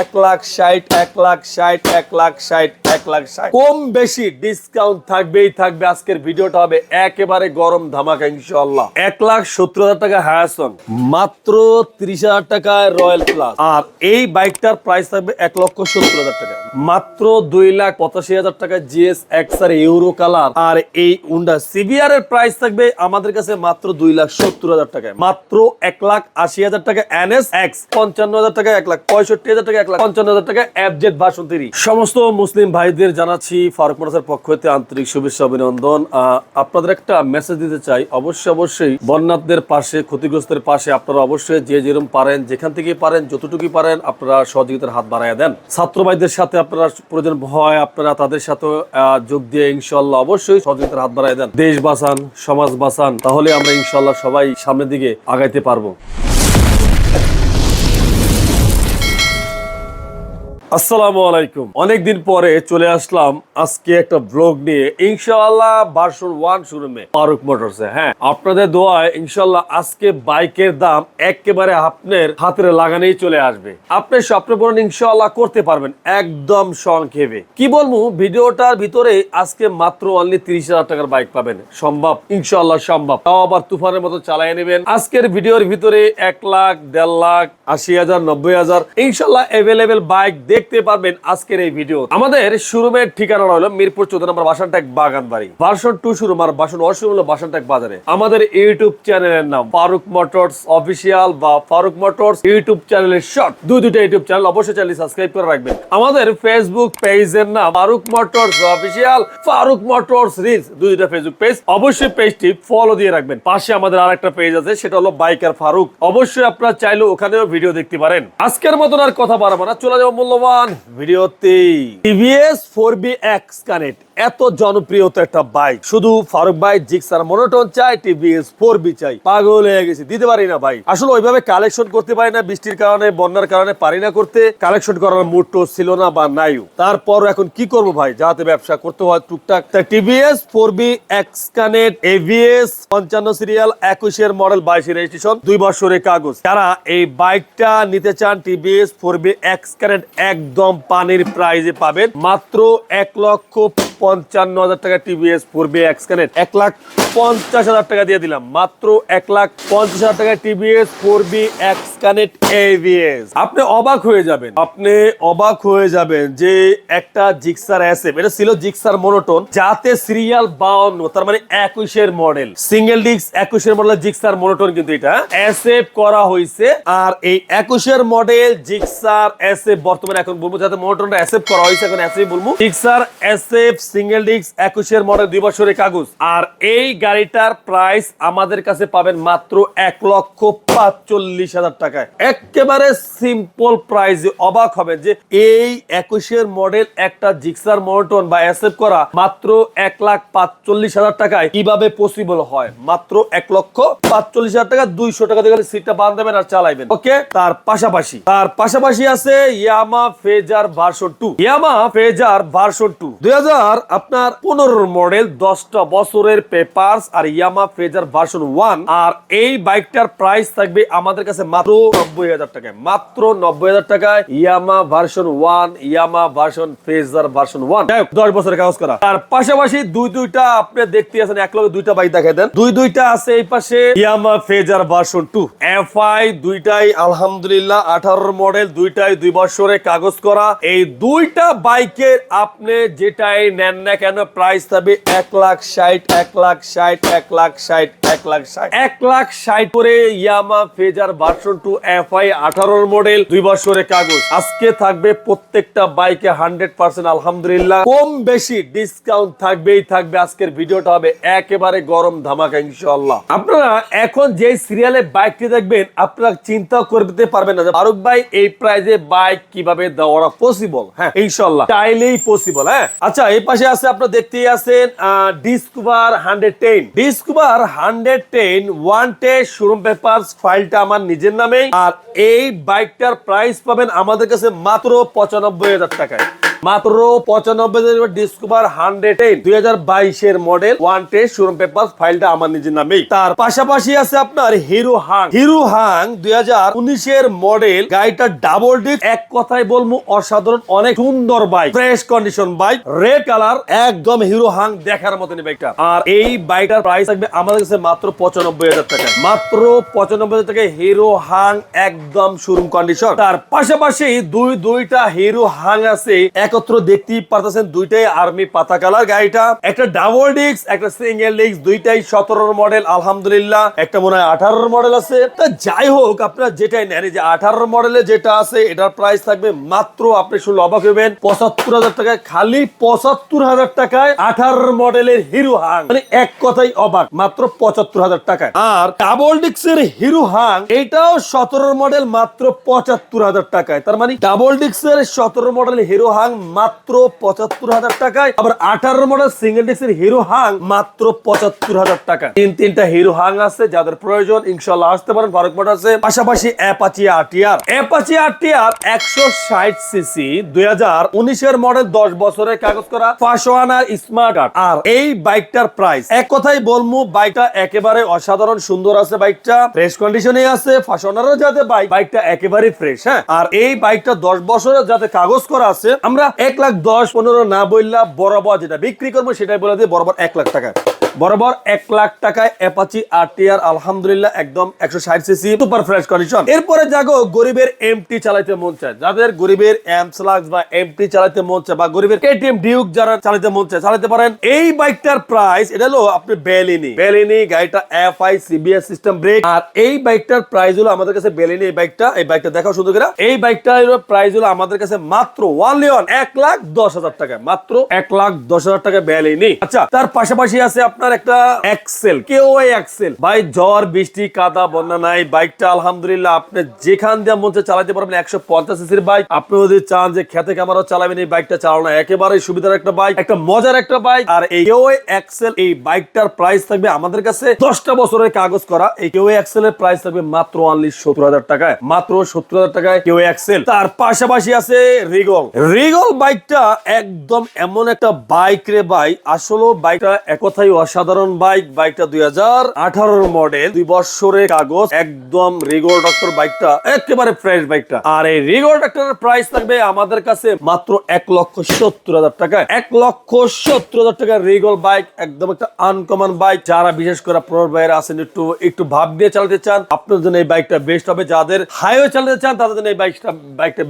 এক লাখ ষাট, এক লাখ ষাট, এক লাখ ষাট, এক লাখ ষাট। কম বেশি ডিসকাউন্ট থাকবেই থাকবে। আজকের ভিডিওটা হবে একেবারে গরম ধামাকা ইনশাল্লাহ এক লাখ সত্তর হাজার টাকা হায়াসন, মাত্র ত্রিশ হাজার টাকায় রয়্যাল প্লাস। আর এই বাইকটার প্রাইস থাকবে এক লক্ষ সত্তর হাজার টাকা। মাত্র দুই লাখ পঁচাশি হাজার টাকা GS X R euro colour. আর এই উন্ডা সিভিআর এর প্রাইস থাকবে আমাদের কাছে মাত্র দুই লাখ সত্তর হাজার টাকায়। মাত্র এক লাখ আশি হাজার টাকা এনএস এক্স, পঞ্চান্ন হাজার টাকা এক লাখ পঁয়ষট্টি হাজার টাকা এক লাখ পঞ্চান্ন হাজার টাকা বাসন্তী সমস্ত মুসলিম ভাইদের জানাচ্ছি ফারুক মোটরসের পক্ষ হতে আন্তরিক শুভেচ্ছা, অভিনন্দন। আপনাদের একটা মেসেজ দিতে চাই। অবশ্যই অবশ্যই পাশে, ক্ষতিগ্রস্তের পাশে আপনারা অবশ্যই যে যেরকম পারেন, যেখান থেকে পারেন যতটুকু পারেন, আপনারা সহযোগিতার হাত বাড়াইয়া দেন। ছাত্র ভাইদের সাথে আপনারা প্রয়োজন হয়, আপনারা তাদের সাথে যোগ দিয়ে ইনশাল্লাহ অবশ্যই সহযোগিতার হাত বাড়াই দেন। দেশ বাঁচান, সমাজ বাঁচান, তাহলে আমরা ইনশাল্লাহ সবাই সামনের দিকে আগাইতে পারব। আসসালামু আলাইকুম। অনেকদিন পরে চলে আসলাম আজকে একটা ব্লগ নিয়ে, ইনশাআল্লাহ ভার্সন ওয়ান শোরুমে ফারুক মোটরসে হ্যাঁ। আপনাদের দোয়ায় ইনশাআল্লাহ আজকে বাইকের দাম একেবারে আপনার হাতের লাগানেই চলে আসবে। আপনি স্বপ্ন পূরণ ইনশাআল্লাহ করতে পারবেন, একদম সংক্ষেপে। কি বলব, ভিডিওটার ভিতরে আজকে মাত্র অনলি তিরিশ হাজার টাকার বাইক পাবেন। সম্ভব, ইনশাআল্লাহ সম্ভব। তাও আবার তুফানের মতো চালাই নেবেন। আজকের ভিডিওর ভিতরে এক লাখ, দেড় লাখ আশি হাজার, নব্বই হাজার, ইনশাল্লাহ অ্যাভেলেবেল বাইক দেখতে পারবেন আজকের এই ভিডিও আমাদের শোরুমের ঠিকানা হলো মিরপুর চৌদ্দ নম্বর বাসানটেক বাগান বাড়ি ভার্সন টু শোরুম আর বাসন অশোরুম হলো বাসানটেক বাজারে। আমাদের ইউটিউব চ্যানেলের নাম ফারুক মোটরস অফিসিয়াল বা ফারুক মোটরস ইউটিউব চ্যানেলের শর্ট দুই দুটো ইউটিউব চ্যানেল অবশ্যই চ্যানেল সাবস্ক্রাইব করে রাখবেন। আমাদের ফেসবুক পেজের নাম Farooq Motors official Farooq Motors reels দুই দুটো ফেসবুক পেজ অবশ্যই পেজটি ফলো দিয়ে রাখবেন। পাশে আমাদের আরেকটা পেজ আছে, সেটা হলো বাইকার ফারুক। অবশ্যই আপনারা চাইলে ওখানেও ভিডিও দেখতে পারেন। আজকের মতন আর কথা বাড়াবো না, চলে যাব মূল্যবান ভিডিওতে। TVS four V X connect এত জনপ্রিয় তো একটা বাইক শুধু ফারুক ভাই জিক্সার মনোটন চাই টিভিএস ফোর বি চাই। পাগল হয়ে গেছি, দিতে পারি না ভাই। আসলে ওইভাবে কালেকশন করতে পারি না, বৃষ্টির কারণে, বন্যার কারণে পারি না করতে। কালেকশন করার মুড ছিল না বা নাইও। তারপর এখন কি করব ভাই? যাতে ব্যবসা করতে হয় টুকটাক। TVS four V X connect ABS পঞ্চান্ন সিরিয়াল একুশের মডেল বাইশের রেজিস্ট্রেশন দুই বছরের কাগজ। যারা এই বাইকটা নিতে চান TVS four V X current একদম পানির প্রাইজে পাবেন। মাত্র এক লক্ষ পঞ্চান্ন হাজার টাকা টিভিএস ফোর বি এক্স এক লাখ পঞ্চাশ হাজার টাকা দিয়ে দিলাম। মাত্র এক লাখ পঞ্চাশ হাজার টাকা TVS four V X connect ABS আপনি অবাক হয়ে যাবেন। আপনি অবাক হয়ে যাবেন যে একটা জিক্সার এসএফ এটা ছিল জিক্সার মনোটন যাতে সিরিয়াল বাউন্ন, তার মানে একুশের মডেল সিঙ্গেল ডিস্ক একুশের মডেল জিক্সার মনোটন কিন্তু এটা এসএফ করা হয়েছে আর এই একুশের মডেল জিক্সার এসএফ বর্তমানে এখন বলব, যাতে মনোটনটা এসএফ করা হয়েছে এখন এসএফ বলব। জিক্সার এসএফ সিঙ্গেল ডিস্ক, একুশের মডেল, দুই বছরের কাগজ। আর এই গাড়িটার প্রাইস আমাদের কাছে পাবেন মাত্র এক লক্ষ পাঁচচল্লিশ হাজার টাকায়। একেবারে সিম্পল অবাক যে এই একুশের মডেল একটা জিক্সার মনোটন বা করা মাত্র এক লাখ পাঁচচল্লিশ হাজার টাকায় কীভাবে পসিবল হয়? মাত্র এক লক্ষ পাঁচচল্লিশ হাজার টাকা, দুইশো টাকা দিয়ে সিটটা বাঁধবেন আর চালাইবেন। ওকে তার পাশাপাশি তার পাশাপাশি আছে Yamaha Fazer version two Yamaha Fazer version two দুই হাজার আপনার পনেরো মডেল দশটা বছরের পেপারস আর ইয়ামা ফেজার ভার্সন ওয়ান আর এই বাইকটার প্রাইস থাকবে আমাদের কাছে মাত্র নব্বই হাজার টাকায়। মাত্র নব্বই হাজার টাকায় Yamaha version one Yamaha version Fazer version one দশ বছরের কাগজ করা। তার পাশাপাশি দুই দুইটা আপনি দেখতে আছেন, এক লগে দুইটা বাইক দেখাই দেন। দুই দুইটা আছে এই পাশে Yamaha Fazer version two FI দুইটাই আলহামদুলিল্লাহ, আঠারোর মডেল দুইটাই দুই বছরের কাগজ করা। এই দুইটা বাইকের আপনি যেটাই নেন না কেন প্রাইস থাকবে এক লাখ ষাট, এক লাখ ষাট, এক লাখ ষাট। এক লাখ ষাট। করে ইয়ামা ফেজার টু এফআই আঠারোর মডেল, দুই বছরের কাগজ। আজকে থাকবে প্রত্যেকটা বাইকে হান্ড্রেড পার্সেন্ট, আলহামদুলিল্লাহ। কম বেশি ডিসকাউন্ট থাকবেই থাকবে। আজকের ভিডিওটা হবে একেবারে গরম ধামাকা ইনশাল্লাহ আপনারা এখন যে সিরিয়ালে বাইকটি দেখবেন, আপনারা চিন্তা করতে পারবেন না ফারুক ভাই, এই প্রাইজে বাইক কীভাবে দেওয়া পসিবল হ্যাঁ ইনশাল্লাহ চাইলেই পসিবল হ্যাঁ। আচ্ছা এই পাশে আছে, আপনারা দেখতেই আছেন Discover hundred ten. Discover hundred ten one showroom paper ফাইলটা আমার নিজের নামে। আর এই বাইকটার প্রাইস পাবেন আমাদের কাছে মাত্র পঁচানব্বই হাজার টাকায়। মাত্র পঁচানব্বই ডিসকভার হান্ড্রেড এইট দুই হাজার model one test showroom paper ফাইলটা আমার নিজের নামেই। তার পাশাপাশি আছে আপনার হিরো হাং হিরো হাং দুই হাজার মডেল গাড়িটা ডাবল ডিস্ক এক কথায় বলব, অসাধারণ, অনেক সুন্দর bike fresh condition bike red colour একদম হিরো হাং দেখার মতন বাইকটা আর এই বাইকটার প্রাইস থাকবে আমাদের কাছে মাত্র পঁচানব্বই হাজার টাকা। মাত্র পঁচানব্বই হাজার টাকা হিরো হাং একদম শোরুম কন্ডিশন তার পাশাপাশি দুই দুইটা হিরো হাং আছে একত্র দেখতেই পারতেছেন দুইটাই আর্মি পাতা কালার গাড়িটা। একটা ডাবল ডিস্ক একটা সিঙ্গেল ডিস্ক দুইটাই সতেরোর মডেল আলহামদুলিল্লাহ। একটা মনে হয় আঠারোর মডেল আছে। তা যাই হোক, আপনার যেটাই নেন যে আঠারোর মডেলে যেটা আছে, এটার প্রাইস থাকবে মাত্র আপনি শুনলে অবাক হবেন, পঁচাত্তর হাজার টাকায়, খালি পঁচাত্তর হাজার টাকায় আঠারোর মডেলের হিরো হাং মানে এক কথাই অবাক, মাত্র পঁচাত্তর হাজার টাকায়। আর ডাবল ডিস্কের হিরো হাং এটাও সতেরোর মডেল মাত্র পঁচাত্তর হাজার টাকায়। তার মানে ডাবল ডিস্কের সতেরো মডেল হিরো হাং মাত্র পঁচাত্তর হাজার টাকায়। আবার আঠারো মডেল সিঙ্গেল ডিস্কের হিরো হাং মাত্র পঁচাত্তর হাজার টাকা তিন, তিনটা হিরো হাং আছে, যাদের প্রয়োজন ইনশাল্লাহ আসতে পারেন ফারুক মোটরসে পাশাপাশি অ্যাপাচি আরটিআর অ্যাপাচি আরটিআর একশো ষাট সিসি দুই হাজার উনিশের মডেল দশ বছরের কাগজ করা, ফাঁসোয়ানা স্মার্ট কার্ড আর এই বাইকটার প্রাইস এক কথাই বলব, বাইকটা একেবারে অসাধারণ, সুন্দর আছে বাইকটা। ফ্রেশ কন্ডিশনে আছে, ফাঁসোয়ানারও যাতে বাইক, বাইকটা একেবারে ফ্রেশ হ্যাঁ? আর এই বাইকটা দশ বছরের যাতে কাগজ করা আছে, আমরা এক লাখ দশ পনেরো না বললা বরাবর যেটা বিক্রি করব সেটাই বলে দিয়ে বরাবর এক লাখ টাকা। বরাবর এক লাখ টাকায় অ্যাপাচি আরটিআর আলহামদুলিল্লাহ, একদম একশো ষাট সিসি সুপার ফ্রেশ কন্ডিশন এরপরে জাগো, গরিবের এমটি চালাইতে মন চায়। যাদের গরিবের এমসলাক্স বা এমটি চালাইতে মন চায় বা গরিবের কেটিএম ডিউক যারা চালাতে মন চায় চালাতে পারেন। এই বাইকটার প্রাইস এটা হলো আপনি বেলিনি বেলিনি গাড়িটা F I CBS system brake আর এই বাইকটার প্রাইস হলো আমাদের কাছে বেলিনি এই বাইকটা এই বাইকটা দেখাও সুন্দর করে। এই বাইকটার প্রাইস হলো আমাদের কাছে মাত্র ওয়ান লিওন এক লাখ দশ হাজার টাকা মাত্র এক লাখ দশ হাজার টাকা বেলিনি আচ্ছা তার পাশাপাশি আছে আপনার একটা এক্সেল কেউ এক্সেল ভাই ঝড় বৃষ্টি কাদা বন্যা নাই বাইকটা আলহামদুলিল্লাহ আপনি যেখান দিয়ে মন চালাতে পারবেন একশো পঞ্চাশ সিসির বাইক। আপনি যদি চান যে খেতে কামারও চালাবেন এই বাইকটা চালানো একেবারে সুবিধার একটা বাইক একটা মজার একটা বাইক। আর এই কেউ এক্সেল এই বাইকটার প্রাইস থাকবে আমাদের কাছে দশটা বছরের কাগজ করা। এই কেউ এক্সেল এর প্রাইস থাকবে মাত্র অনলি সত্তর হাজার টাকায় মাত্র সত্তর হাজার টাকায় কেউ এক্সেল তার পাশাপাশি আছে রিগল রিগল বাইকটা একদম এমন একটা বাইক রে ভাই আসলে বাইকটা এক কথাই অসাধারণ বাইক, বাইকটা দুই হাজার আঠারোর মডেল দুই বছরের কাগজ, একদম রিগল ডক্টর বাইকটা, একেবারে ফ্রেশ বাইকটা। আর এই রিগল ডক্টরের প্রাইস থাকবে আমাদের কাছে মাত্র এক লক্ষ সত্তর হাজার টাকা। এক লক্ষ সত্তর হাজার টাকা রিগল বাইক একদম একটা আনকমন বাইক যারা বিশেষ করে প্রর বাইরে আছেন, একটু একটু ভাব দিয়ে চালাতে চান আপনার জন্য এই বাইকটা বেস্ট হবে। যাদের হাইওয়ে চালাতে চান, তাদের জন্য এই বাইকটা বাইকটা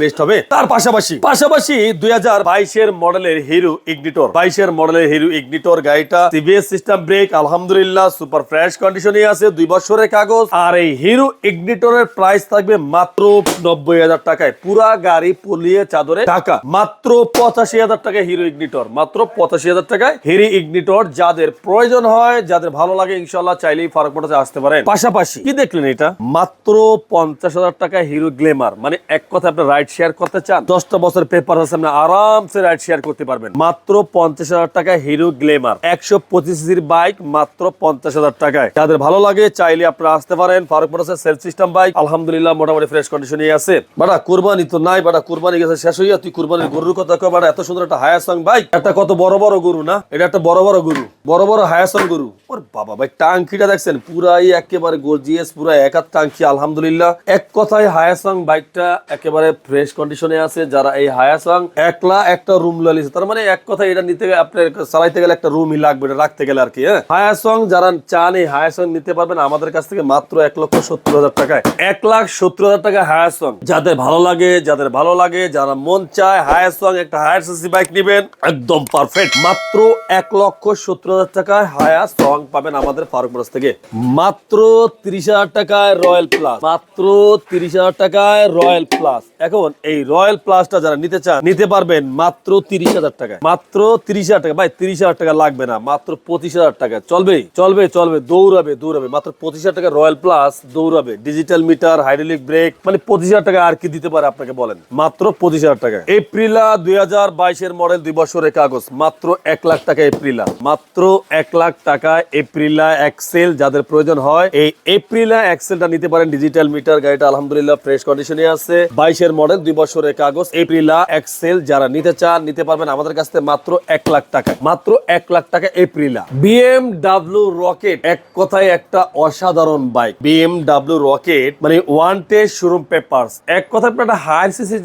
বেস্ট হবে। তার পাশাপাশি পাশাপাশি দুই হাজার বাইশের মডেলের হিরো ইগনিটর বাইশের মডেলের হিরো ইগনিটর গাড়িটা সিবিএস সিস্টেম ব্রেক আলহামদুলিল্লাহ সুপার ফ্রেশ কন্ডিশনে আছে, দুই বছরের কাগজ, আর এই হিরো ইগনিটরের প্রাইস থাকবে মাত্র নব্বই হাজার টাকায়। পুরা গাড়ি পুলিয়ে চাদরে টাকা মাত্র পঁচাশি হাজার টাকায় হিরো ইগনিটর মাত্র পঁচাশি হাজার টাকায় হিরো ইগনিটর যাদের প্রয়োজন হয়, যাদের ভালো লাগে ইনশাল্লাহ চাইলেই ফারুক মোটরসে আসতে পারেন। পাশাপাশি কি দেখলেন এটা? মাত্র পঞ্চাশ হাজার টাকায় হিরো গ্লেমার মানে এক কথা আপনি রাইড শেয়ার করতে চান, দশটা বছর পেপার আছে, আপনি আরামসে রাইড শেয়ার করতে পারবেন। মাত্র পঞ্চাশ হাজার টাকায় হিরো গ্লেমার একশো পঁচিশ সিসির বাইক মাত্র পঞ্চাশ হাজার টাকায়। যাদের ভালো লাগে, চাইলে আপনারা আসতে পারেন। ফারুক মোটরসের সেলফ সিস্টেম বাইক। আলহামদুলিল্লাহ, মোটামুটি ফ্রেশ কন্ডিশনে আছে। বাটা কুরবানি তো নাই বাটা কুরবানি গেছে শেষ হইয়া তুই কুরবানির গরুর কথা কয় এত সুন্দর একটা হায়াসং বাইক। একটা কত বড় বড় গরু না? এটা একটা বড় বড় গরু। বড় বড় হায়াসং গরু। ওর বাবা ভাই টাঙ্কিটা দেখছেন? পুরাই একেবারে গর্জিয়াস পুরা একাত টাঙ্কি আলহামদুলিল্লাহ। এক কথায় হায়াসং বাইকটা একেবারে ফ্রেশ কন্ডিশনে আছে। যারা এই হায়াসং, একলা একটা রুম লালিছে তার মানে এক কথায় এটা নিতে আপনার চালাইতে গেলে একটা রুমই লাগবে রাখতে গেলে আর কি হ্যাঁ? হায়াসং যারা চান এই হায়াসং নিতে পারবেন আমাদের কাছ থেকে মাত্র এক লক্ষ সত্তর হাজার টাকায়। এক লাখ সত্তর হাজার টাকা হায়াসং যাদের ভালো লাগে, যাদের ভালো লাগে, যারা মন চায় হায়াসং একটা হায়ার সিসি বাইক নিবেন, একদম পারফেক্ট মাত্র এক লক্ষ সত্তর হাজার টাকায় হায়া সং পাবেন আমাদের ফারুক ব্রাস থেকে। মাত্র তিরিশ হাজার টাকায় রয়্যাল প্লাস। মাত্র তিরিশ হাজার টাকায় রয়্যাল প্লাস। এখন এই রয়্যাল প্লাসটা যারা নিতে চান, নিতে পারবেন মাত্র তিরিশ হাজার টাকা। মাত্র তিরিশ হাজার টাকা। ভাই, তিরিশ হাজার টাকা লাগবে না, মাত্র পঁচিশ হাজার টাকা। চলবে চলবে চলবে, দৌড়াবে দৌড়াবে। মাত্র পঁচিশ হাজার টাকা রয়্যাল প্লাস দৌড়াবে। ডিজিটাল মিটার, হাইড্রোলিক ব্রেক মানে পঁচিশ হাজার টাকা আর কি দিতে পারে আপনাকে বলেন। মাত্র পঁচিশ হাজার টাকা। এপ্রিলা দুই হাজার বাইশের মডেল দুই বছরের কাগজ। মাত্র এক লাখ টাকা এপ্রিলা মাত্র এক লাখ টাকা এপ্রিলা এক্সেল যাদের প্রয়োজন হয়। এই এপ্রিলা এক্সেলটা নিতে পারেন। ডিজিটাল মিটার, গাড়িটা আলহামদুলিল্লাহ ফ্রেশ কন্ডিশনে আছে। বাইশের বাইশের মডেল দুই বছরের কাগজ এপ্রিলা এক্সেল যারা নিতে চান, নিতে পারবেন আমাদের কাছ থেকে মাত্র এক লাখ টাকা। মাত্র এক লাখ টাকা এপ্রিলা বিএমডাব্লিউ রকেট এক কথায় একটা অসাধারণ বাইক বিএমডাব্লিউ রকেট মানে ওয়ান টেস্ট শোরুম পেপারস এক কথায় আপনি একটা হায়ার সিসি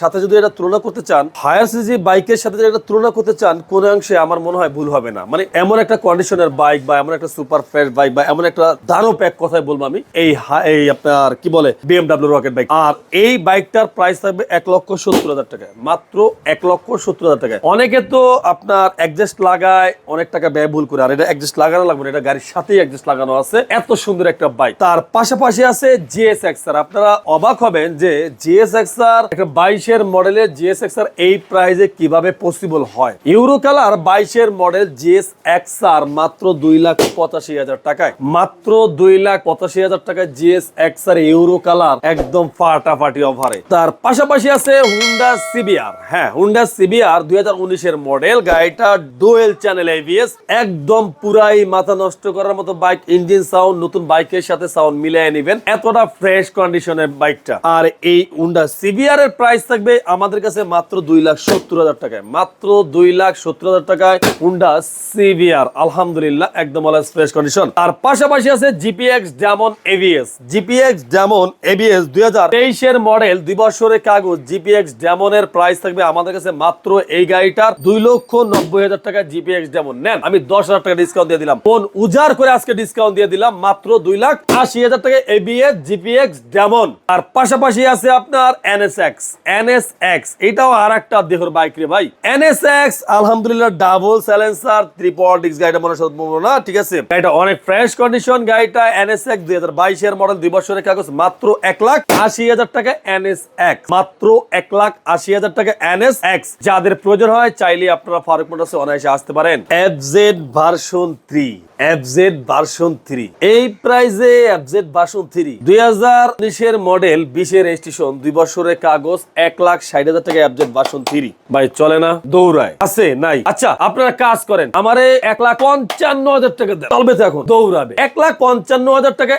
সাথে যদি এটা তুলনা করতে চান হায়ার সিসি বাইকের সাথে যদি এটা তুলনা করতে চান, কোন অংশে আমার মনে হয় ভুল হবে না। মানে এমন একটা কন্ডিশনের বাইক বা এমন একটা সুপার ফ্রেশ বাইক বা এমন একটা দানব এক কথায় বলব আমি, এই এই আপনার কি বলে বিএমডাব্লিউ রকেট বাইক আর এই বাইকটার প্রাইস থাকবে এক লক্ষ সত্তর হাজার টাকা মাত্র এক লক্ষ সত্তর হাজার টাকা অনেকে তো আপনার অ্যাডজাস্ট লাগায়, অনেক টাকা ব্যয়বহুল করে। আর এটা অ্যাডজাস্ট লাগানো লাগবে এটা গাড়ির সাথেই অ্যাডজাস্ট লাগানো আছে। এত সুন্দর একটা বাইক তার পাশাপাশি আছে জিএস এক্সার আপনারা অবাক হবেন যে জিএস এক্সার একটা বাইশের মডেলের জিএস এক্সার এই প্রাইজে কীভাবে পসিবল হয়। ইউরো কালার বাইশের মডেল জিএস এক্সার মাত্র দুই লাখ পঁচাশি হাজার টাকায়। মাত্র দুই লাখ পঁচাশি হাজার টাকায় জিএস এক্সার ইউরো কালার একদম ফাটাফাটি অফারে তার পাশাপাশি আছে হুন্ডা সিবিআর হ্যাঁ হুন্ডা সিবিআর দুই হাজার উনিশের মডেল গাড়িটা ডুয়েল চ্যানেল এবিএস একদম পুরাই মাথা নষ্ট করার মতো বাইক ইঞ্জিন সাউন্ড নতুন বাইকের সাথে সাউন্ড মিলিয়ে নেবেন। এতটা ফ্রেশ কন্ডিশনের বাইকটা আর এই হুন্ডা সিবিআর এর প্রাইস থাকবে আমাদের কাছে মাত্র দুই লাখ সত্তর হাজার টাকায়। মাত্র দুই লাখ সত্তর হাজার টাকায় হুন্ডা সিবিআর আলহামদুলিল্লাহ, একদম অলওয়েজ ফ্রেশ কন্ডিশন আর পাশাপাশি আছে জিপিএক্স ডেমন এভিএস জিপিএক্স যেমন এভিএস দুই হাজার তেইশের মডেল দুই বছরের কাগজ জিপিএক্স ডেমনের প্রাইস থাকবে আমাদের কাছে মাত্র এই গাড়িটার দুই লক্ষ নব্বই হাজার টাকা জিপিএক্স ডেমন নেন, আমি দশ হাজার টাকা ডিসকাউন্ট দিয়ে দিলাম। ফোন উজাড় করে আজকে ডিসকাউন্ট দিয়ে দিলাম মাত্র দুই লাখ আশি হাজার টাকা এবিএস জিপিএক্স ডেমন আর পাশাপাশি আছে আপনার এনএসএক্স এনএসএক্স এটাও আর একটা দেহর বাইক রে ভাই। এনএসএক্স আলহামদুলিল্লাহ ডাবল স্যালেন্সার ত্রিপল ডিক্স গাড়িটা মনে সম্ভব না, ঠিক আছে? গাড়িটা অনেক ফ্রেশ কন্ডিশন গাড়িটা এনএসএক্স দুই হাজার বাইশের মডেল দুই বছরের কাগজ, মাত্র এক লাখ আশি হাজার টাকা এনএসএক্স মাত্র এক লাখ আশি হাজার টাকা এনএসএক্স যাদের প্রয়োজন হয় চাইলে আপনারা ফারুক মোটরসে অনায়াসে আসতে পারেন। FZ version three version three এই প্রাইজে ভার্সন থ্রি দুই হাজার উনিশের মডেল বিশের রেজিস্ট্রেশন দুই বছরের কাগজ, এক লাখ ষাট হাজার টাকা ভার্সন থ্রি ভাই, চলে না, দৌড়ায়। আছে? নাই। আচ্ছা আপনারা কাজ করেন। এক লাখ পঞ্চান্ন হাজার টাকা চলবে এখন দৌড়াবে এক লাখ পঞ্চান্ন হাজার টাকা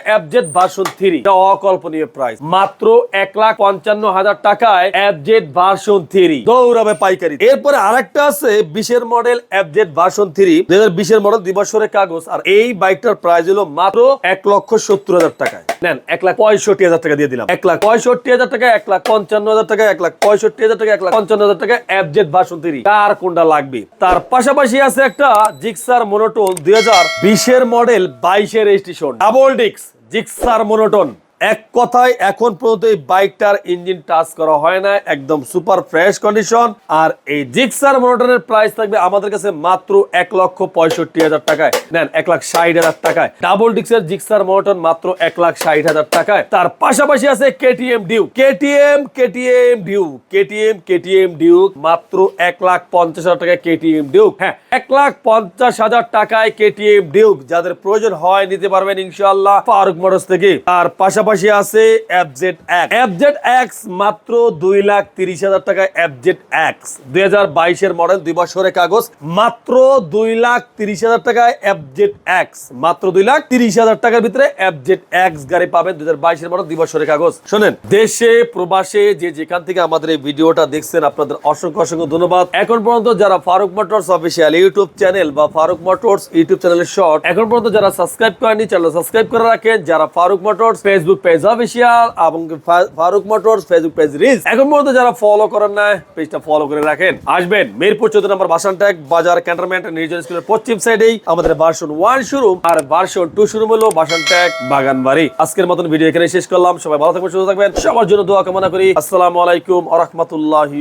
ভার্সন থ্রি অকল্পনীয় প্রাইস মাত্র এক লাখ পঞ্চান্ন হাজার টাকায় এফজেড ভার্সন থ্রি দৌড়াবে পাইকারি। এরপরে আরেকটা আছে, বিশের মডেল এফজেড ভার্সন থ্রি দুই হাজার বিশের মডেল দুই বছরের কাগজ আর এই বাইকটার প্রাইস হলো মাত্র এক লক্ষ সত্তর হাজার টাকায়। নেন, এক লাখ পঁয়ষট্টি হাজার টাকা দিয়ে দিলাম। এক লাখ পঁয়ষট্টি হাজার টাকা, এক লাখ পঞ্চান্ন হাজার টাকা, এক লাখ পঁয়ষট্টি হাজার টাকা, এক লাখ পঞ্চান্ন হাজার টাকা অ্যাবজেট ভাষণ তিরি কার কোনটা লাগবে? তার পাশাপাশি আছে একটা জিক্সার মোনোটোল দুই হাজার বিশের মডেল বাইশের রেজিস্ট্রেশন ডাবল ডিক্স জিক্সার মনোটন। এক কথায়, এখন পর্যন্ত এই বাইকটার ইঞ্জিন টাচ করা হয় না, একদম সুপার ফ্রেশ কন্ডিশন। আর এই জিক্সার মোটরের প্রাইস থাকবে আমাদের কাছে মাত্র এক লক্ষ পঁয়ষট্টি হাজার টাকায়। নেন, এক লাখ ষাট হাজার টাকায়। ডাবল ডিক্সের জিক্সার মোটর মাত্র এক লাখ ষাট হাজার টাকায়। তার পাশাপাশি আছে KTM Duke KTM KTM Duke KTM KTM Duke মাত্র এক লাখ পঞ্চাশ হাজার টাকায় কেটিএম ডিউক হ্যাঁ এক লাখ পঞ্চাশ হাজার টাকায় কেটিএম ডিউক যাদের প্রয়োজন হয়, নিতে পারবেন ইনশাল্লাহ ফারুক মোটরস থেকে। তার পাশাপাশি আছে এফজেড এক্স এফজেড এক্স মাত্র দুই লাখ তিরিশ হাজার টাকায় এফজেড এক্স দুই হাজার বাইশের মডেল, দুই বছরের কাগজ, মাত্র দুই লাখ তিরিশ হাজার টাকায় এফজেড এক্স মাত্র দুই লাখ তিরিশ হাজার টাকার ভিতরে এফজেড এক্স গাড়ি পাবেন দুই হাজার বাইশের মডেল, দুই বছরের কাগজ। শোনেন, দেশে, প্রবাসে যে যেখান থেকে আমাদের এই ভিডিওটা দেখছেন, আপনাদের অসংখ্য অসংখ্য ধন্যবাদ। এখন পর্যন্ত যারা Farooq Motors official YouTube channel বা ফারুক মোটরস ইউটিউব চ্যানেলের শর্ট, এখন পর্যন্ত যারা সাবস্ক্রাইব করেনি চ্যানেল সাবস্ক্রাইব করে রাখেন। যারা Farooq Motors Facebook page official এবং Farooq Motors Facebook page reels এখন পর্যন্ত যারা ফলো করেন না পেজটা ফলো করে রাখেন। আসবেন মিরপুর চোদ্দ নম্বর বাসান ট্যাগ বাজার ক্যান্টনমেন্ট নির্জন স্কুলের পশ্চিম সাইডেই আমাদের ভার্সন ওয়ান শোরুম আর ভার্সন টু শোরুম হলো বাসান ট্যাগ বাগানবাড়ি। আজকের মতন ভিডিও এখানে শেষ করলাম। সবাই ভালো থাকবেন, সুস্থ থাকবেন। সবার জন্য দোয়া কামনা করি। আসসালামু আলাইকুম আ রহমতুল্লাহি